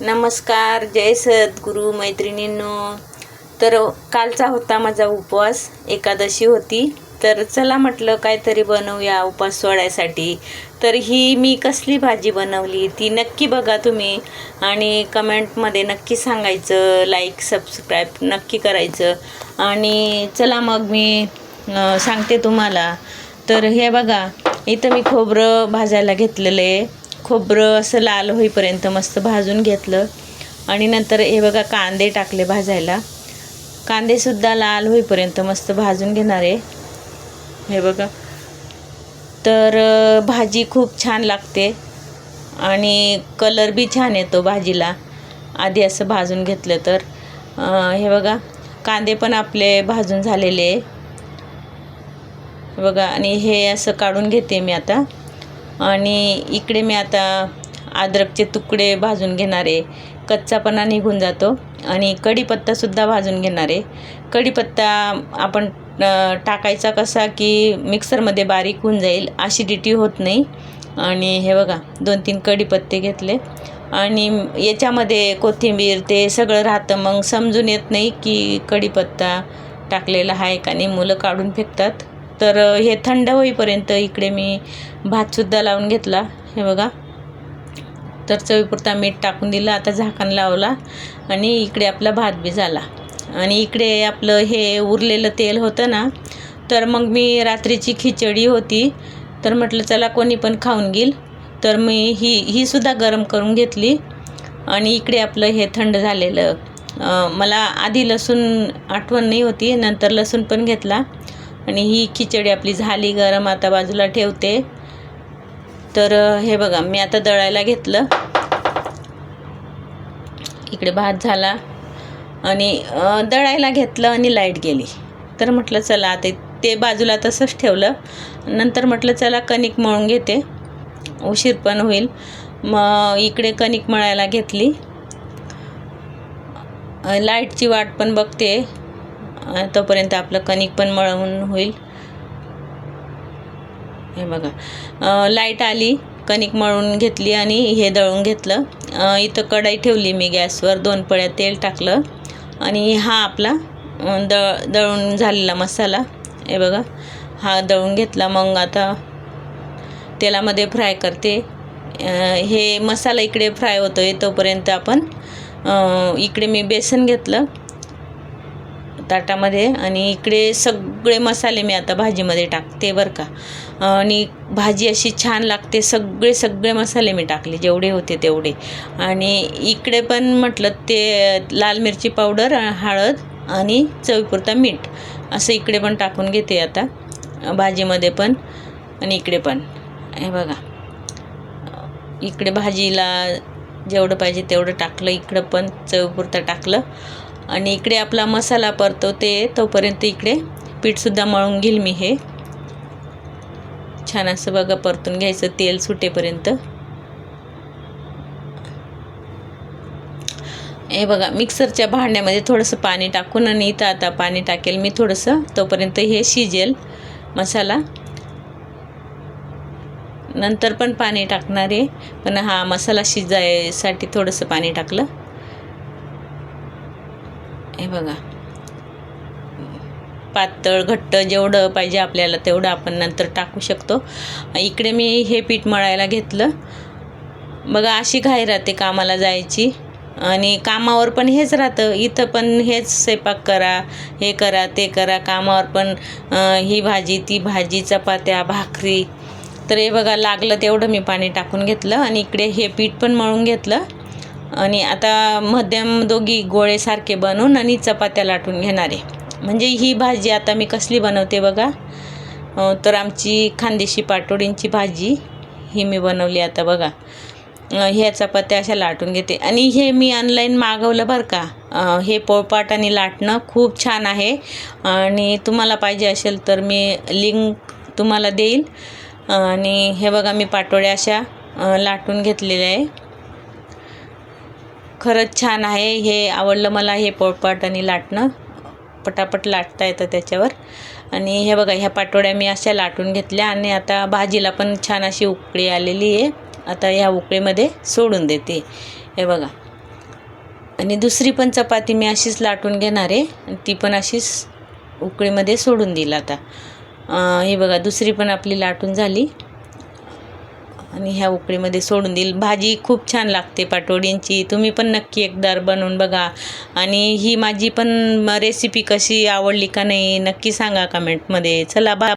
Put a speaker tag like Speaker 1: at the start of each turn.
Speaker 1: नमस्कार जय सद्गुरू मैत्रिणींनो. तर कालचा होता माझा उपवास एकादशी होती. तर चला म्हटलं काहीतरी बनवूया उपवास सोडायसाठी. तर ही मी कसली भाजी बनवली ती नक्की बघा तुम्ही. आणि कमेंटमध्ये नक्की सांगायचं लाईक सबस्क्राईब नक्की करायचं. आणि चला मग मी सांगते तुम्हाला. तर हे बघा इथं मी खोबरं भाजायला घेतलेलं आहे. खोबरं असं लाल होईपर्यंत मस्त भाजून घेतलं. आणि नंतर हे बघा कांदे टाकले भाजायला. कांदेसुद्धा लाल होईपर्यंत मस्त भाजून घेणार आहे. हे बघा. तर भाजी खूप छान लागते. आणि कलर बी छान येतो भाजीला. आधी असं भाजून घेतलं तर. हे बघा कांदे पण आपले भाजून झालेले आहे. बघा आणि हे असं काढून घेते मी आता. आणि इकडे मी आता अद्रकचे तुकडे भाजून घेणार आहे. कच्चापणा निघून जातो. आणि कढीपत्तासुद्धा भाजून घेणार आहे. कढीपत्ता आपण टाकायचा कसा की मिक्सरमध्ये बारीक होऊन जाईल. ॲसिडिटी होत नाही. आणि हे बघा दोन तीन कढीपत्ते घेतले. आणि याच्यामध्ये कोथिंबीर ते सगळं राहतं. मग समजून येत नाही की कढीपत्ता टाकलेला आहे का नाही. मुलं काढून फेकतात. तर हे थंड होईपर्यंत इकडे मी भातसुद्धा लावून घेतला. हे बघा. तर चवीपुरता मीठ टाकून दिलं. आता झाकण लावला आणि इकडे आपला भात बी झाला. आणि इकडे आपलं हे उरलेलं तेल होतं ना तर मग मी रात्रीची खिचडी होती. तर म्हटलं चला कोणी पण खाऊन घेईल. तर मी ही ही सुद्धा गरम करून घेतली. आणि इकडे आपलं हे थंड झालेलं मला आधी लसूण आठवण नाही होती. नंतर लसूण पण घेतला. आणि ही खिचडी आपली झाली गरम आता बाजूला ठेवते. तर हे बघा मी आता दळायला घेतलं. इकडे भात झाला. आणि दळायला घेतलं आणि लाइट गेली. तर म्हटलं चला आता ते बाजूला तसंच ठेवलं. नंतर म्हटलं चला कणिक मळून घेते. उशीर पण होईल. मग इकडे कणिक मळायला घेतली. लाईटची वाट पण बघते. तोपर्यंत आपलं कणिक पण मळवून होईल. हे बघा. लाइट आली कणिक मळून घेतली आणि हे दळून घेतलं. इथं कढाई ठेवली मी गॅसवर दोन पळ्या तेल टाकलं. आणि हा आपला दळ दळून झालेला मसाला. हे बघा. हा दळून घेतला. मग आता तेलामध्ये फ्राय करते. हे मसाला इकडे फ्राय होतो आहे तोपर्यंत आपण इकडे मी बेसन घेतलं. ताटामध्ये आणि इकडे सगळे मसाले मी आता भाजीमध्ये टाकते बरं का. आणि भाजी अशी छान लागते सगळे सगळे मसाले मी टाकले जेवढे होते तेवढे. आणि इकडे पण म्हटलं ते लाल मिरची पावडर हळद आणि चवीपुरता मीठ असं इकडे पण टाकून घेते आता भाजीमध्ये पण आणि इकडे पण. हे बघा. इकडे भाजीला जेवढं पाहिजे तेवढं टाकलं इकडं पण चवीपुरतं टाकलं. आणि इकडे आपला मसाला परतो ते तोपर्यंत इकडे पीठसुद्धा मळून घेईल मी हे. छान असं बघा परतून घ्यायचं तेल सुटेपर्यंत. हे बघा मिक्सरच्या भांड्यामध्ये थोडंसं पाणी टाकून आणि इथं आता पाणी टाकेल मी थोडंसं तोपर्यंत हे शिजेल मसाला. नंतर पण पाणी टाकणार आहे पण हा मसाला शिजायसाठी थोडंसं पाणी टाकलं. हे बघा. पातळ घट्ट जेवढं पाहिजे आपल्याला तेवढं आपण नंतर टाकू शकतो. इकडे मी हे पीठ मळायला घेतलं. बघा अशी घाई राहते कामाला जायची. आणि कामावर पण हेच राहतं. इथं पण हेच स्वयंपाक करा हे करा ते करा. कामावर पण ही भाजी ती भाजी चपात्या भाकरी. तर हे बघा लागलं तेवढं मी पाणी टाकून घेतलं. आणि इकडे हे पीठ पण मळून घेतलं. आणि आता मध्यम दोघी गोळेसारखे बनवून आणि चपात्या लाटून घेणार आहे. म्हणजे ही भाजी आता मी कसली बनवते बघा. तर आमची खानदेशी पाटोडींची भाजी ही मी बनवली आता बघा. ह्या चपात्या अशा लाटून घेते. आणि हे मी ऑनलाईन मागवलं बरं का. हे पोळपाट आणि लाटणं खूप छान आहे. आणि तुम्हाला पाहिजे असेल तर मी लिंक तुम्हाला देईल आणि हे बघा मी पाटोळ्या अशा लाटून घेतलेल्या आहे. खरंच छान आहे. हे आवडलं मला हे पोळपाट आणि लाटणं. पटापट लाटता येतं त्याच्यावर. आणि हे बघा ह्या पाटोळ्या मी अशा लाटून घेतल्या आणि आता भाजीला पण छान अशी उकळी आलेली आहे. आता ह्या उकळीमध्ये सोडून देते. हे बघा. आणि दुसरी पण चपाती मी अशीच लाटून घेणार आहे. ती पण अशीच उकळीमध्ये सोडून दिली आता. हे बघा दुसरी पण आपली लाटून झाली. आणि ह्या उकळीमध्ये सोडून देईल. भाजी खूप छान लागते पाटोडींची. तुम्ही पण नक्की एकदार बनवून बघा. आणि ही माझी पण रेसिपी कशी आवडली का नाही नक्की सांगा कमेंटमध्ये चला बा